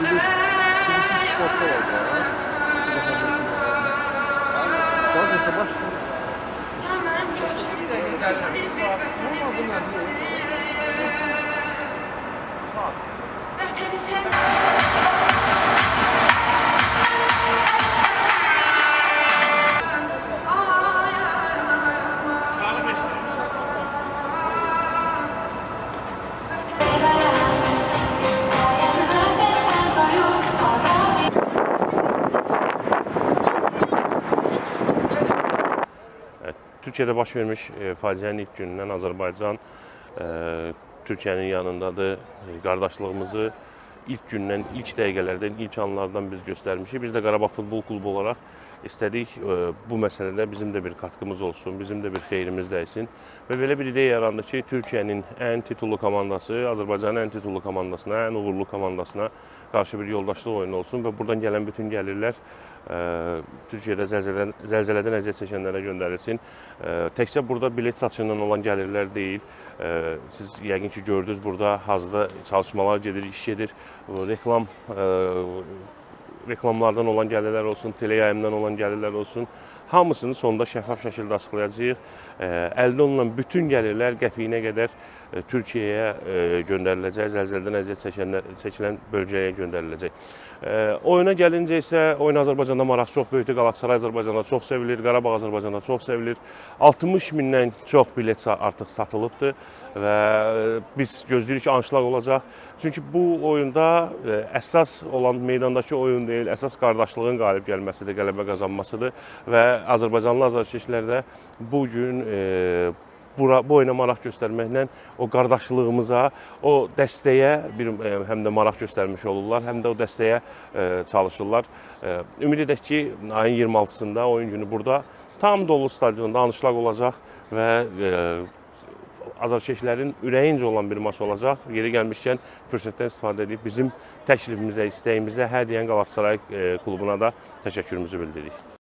biliyorsun. Şimdi sportta var ya. Sen benim çocuğum. Türkiye'de baş vermiş e, faciənin ilk günündən Azərbaycan e, Türkiyənin yanındadır. E, qardaşlığımızı ilk gündən, ilk dəqiqələrdən, ilk anlardan biz göstərmişik. Biz də Qarabağ Futbol Klubu olaraq istədik e, bu məsələdə bizim də bir katkımız olsun, bizim də bir xeyrimiz dəysin. Və belə bir ideya yarandı ki, Türkiyənin ən titullu komandası Azərbaycanın ən titullu komandasına, ən uğurlu komandasına qarşı bir yoldaşlıq oyunu olsun və buradan gələn bütün gəlirlər e, Türkiyədə zəlzələdən, zəlzələdən əziyyət çəkənlərə göndərilsin. E, təkcə burada bilet satışından olan gəlirlər deyil. Siz yəqin ki gördünüz burada hazırda çalışmalar gedir, iş gedir. Reklam reklamlardan olan gəlirlər olsun, teleyayımdan olan gəlirlər olsun, hamısını sonda şəffaf şəkildə açıqlayacağıq. E, Əldə olunan bütün gəlirlər qəpiyinə qədər e, Türkiyəyə e, göndəriləcək, zəlzələdən əziyyət çəkənlər, çəkilən bölgəyə göndəriləcək. E, Oyuna gəlincə isə oyun Azərbaycanda maraq çox böyükdür. Qalatasaray Azərbaycanda çox sevilir, Qarabağ Azərbaycanda çox sevilir. 60 mindən çox bilet artıq satılıbdır və biz gözləyirik ki, anşlaq olacaq. Çünki bu oyunda əsas olan meydandakı oyun deyil, əsas qardaşlığın qalib gəlməsidir, qələbə qazanmasıdır və Azərbaycanlı azarkeşlər də bu gün e, bura, bu oyuna maraq göstərməklə o qardaşlığımıza, o dəstəyə bir e, həm də maraq göstərmiş olurlar, həm də o dəstəyə e, çalışırlar. Ümid edək ki, ayın 26-sında oyun günü burada tam dolu stadionda anışlaq olacaq və azarkeşlərin ürəyincə olan bir maç olacaq. Yeri gəlmişkən fürsətdən istifadə edib bizim təklifimizə, istəyimizə hər deyən Qalatasaray klubuna da təşəkkürümüzü bildiririk.